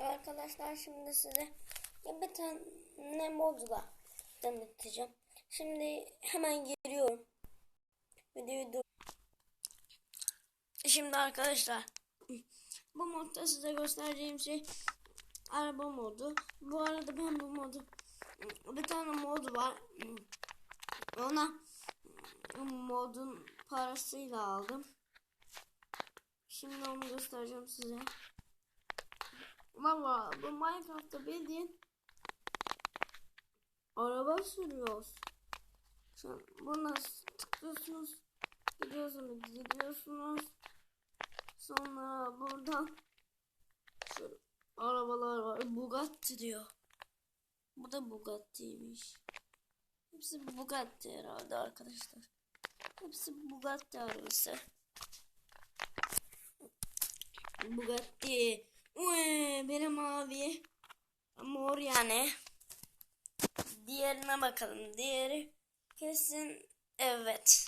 Arkadaşlar şimdi size bir tane modla tanıtacağım. Şimdi hemen giriyorum. Videoyu dur. Şimdi arkadaşlar bu modda size göstereceğim şey araba modu. Bu arada ben bu modu bir tane mod var. Ona modun parasıyla aldım. Şimdi onu göstereceğim size. Valla bu Minecraft'ta bildiğin araba sürüyoruz. An buna tıklıyorsunuz. Gidiyorsunuz, gidiyorsunuz. Sonra buradan şu arabalar var. Bugatti diyor. Bu da Bugatti'ymiş. Hepsi Bugatti herhalde arkadaşlar. Hepsi Bugatti arabası. Bugatti. Uy, benim mavi. Mor yani. Diğerine bakalım. Diğeri kesin evet.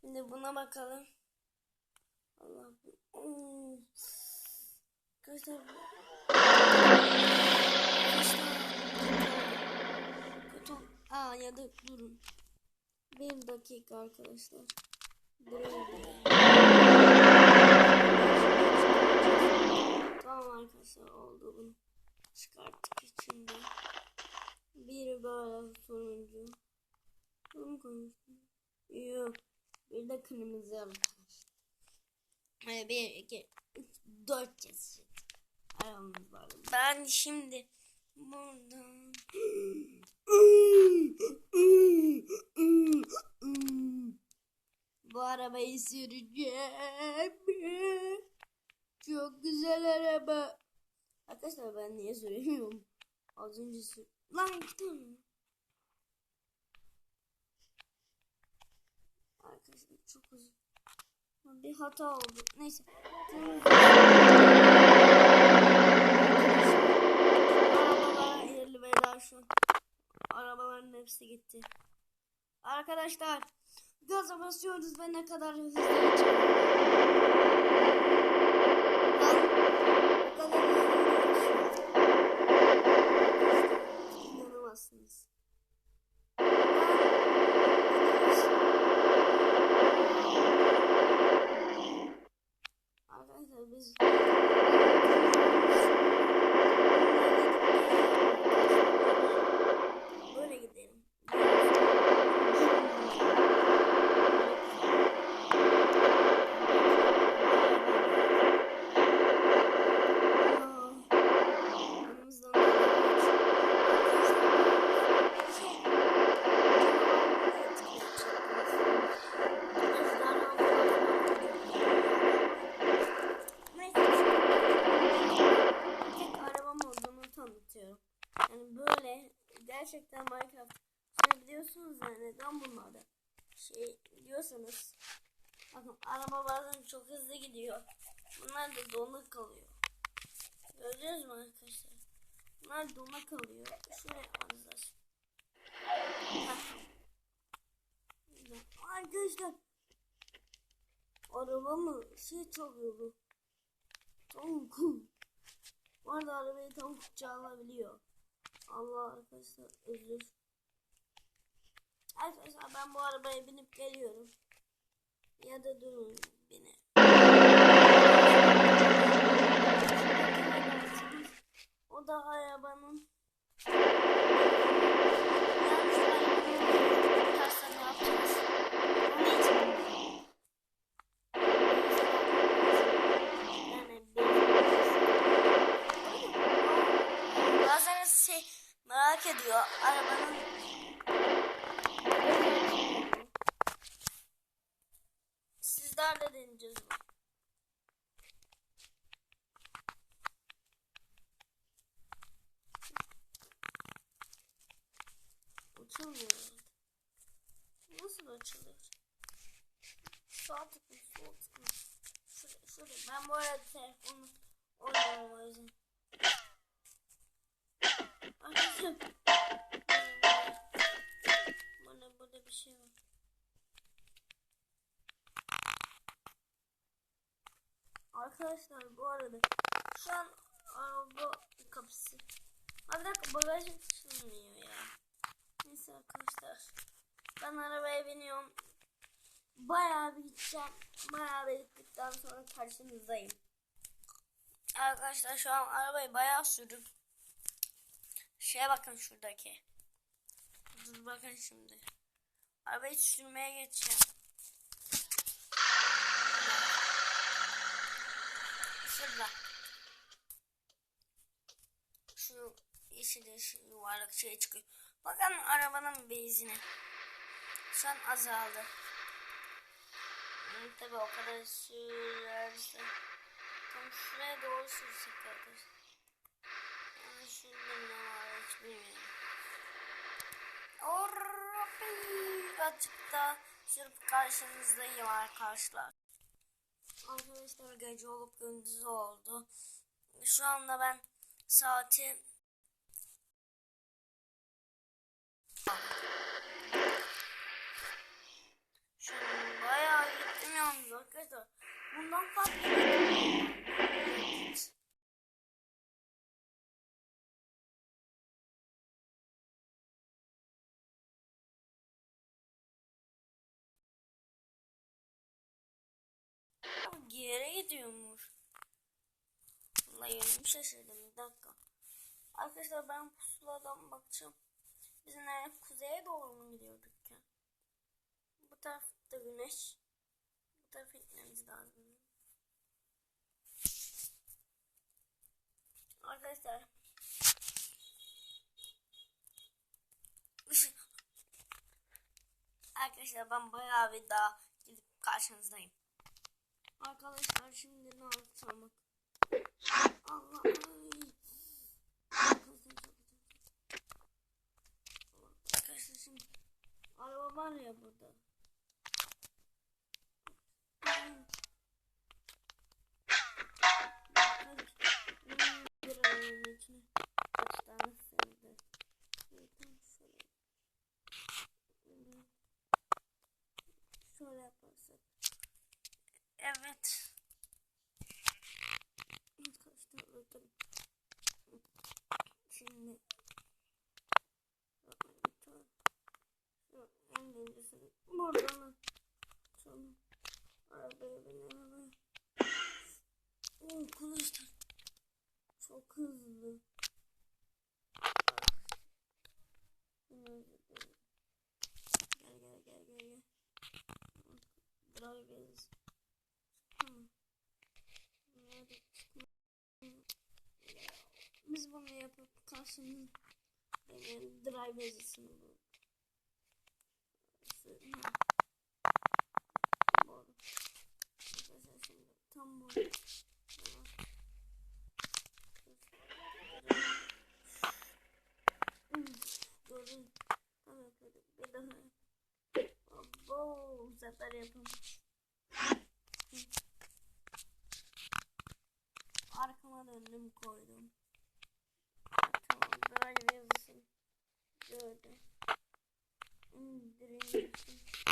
Şimdi buna bakalım. Allah bu. Kötü. Aa ya da durun. Bir dakika arkadaşlar. Buraya Tamam arkadaşlar oldu bunu. Çıkarttık içinde. Biri böyle sonuncu. Yok. Bir de kırmızı arkadaşlar. Hani bir, iki, üç, dört çeşit. Aramız var. Ben şimdi buradan bu arabayı süreceğim. Çok güzel araba. Arkadaşlar ben niye süremiyorum? Az önce sür... Lan iki Arkadaşlar çok uzun. Bir hata oldu. Neyse. Arabalara yerli veda şu. Arabaların hepsi gitti. Arkadaşlar gaza basıyoruz ve ne kadar hızlı geçiyoruz. Hızlı gidiyor. Bunlar da donuk kalıyor. Gördünüz mü arkadaşlar? Bunlar dona kalıyor. Şuraya yapmanız lazım. Arkadaşlar arabamı şey çalıyordu. Tavuk. Bu arada arabayı tavuk çalabiliyor. Allah arkadaşlar özür. Arkadaşlar ben bu arabaya binip geliyorum. Ya da durun beni. O da arabanın Yalnız arabanın tutarsa ne yapacağız? Onun için yani Bazen şey merak ediyor arabanın Sizlerle deneyeceğiz bunu. Açılmıyor. Nasıl açılır? Sağ tıklı, sol tıklı. Şuraya, şuraya. Ben bu arada telefonu oynuyorum o yüzden. Arkadaşlar. Bana burada bir şey var. Arkadaşlar bu arada şu an araba bagajım açılmıyor ya. Neyse arkadaşlar. Ben arabaya biniyorum. Bayağı bir gideceğim. Bayağı bir gittikten sonra karşınızdayım. Arkadaşlar şu an arabayı bayağı sürdüm. Şeye bakın şuradaki. Dur bakın şimdi. Arabayı sürmeye geçeceğim. Şurada. Şu yeşil yeşil yuvarlak şey çıkıyor. Bakın arabanın benzini. Şu an azaldı. Hmm, Tabi o kadar sürerse. Tam şuraya doğru sürsek arkadaşlar. Yani şurada ne var hiç bilmiyorum. Orapik azıcık da sürüp karşınızdayım arkadaşlar. Arkadaşlar gece olup gündüz oldu. Şu anda ben saati An bayağı gittim arkadaşlar. Bundan farklı geri gidiyormuş. Vallahi yönümü şaşırdım bir dakika. Arkadaşlar ben pusuladan bakacağım. Biz nereye kuzeye doğru mu gidiyorduk ya? Bu tarafta güneş. Bu tarafa gitmemiz lazım. Arkadaşlar. Arkadaşlar ben bayağı bir daha gidip karşınızdayım. Arkadaşlar şimdi ne yapacağım bak. Arkadaşlar şimdi araba var ya burada. Hmm, Bir arabanın içine kaç tane sığdı. Zaten şöyle. Hmm. Şöyle yaparsak. Evet. Arkadaşlar bakın. Şimdi şu en birincisini buradan açalım. Arabaya binelim. Oo kılıçlar. Çok hızlı. Gel gel gel gel gel. Drivers. Nerede? Biz bunu yapıp karşının benim drive yazısını bu. Doğru. Arkadaşlar şimdi tam. Arkama döndüm koydum. Tamam drive yazısını gördüm. 嗯对。对对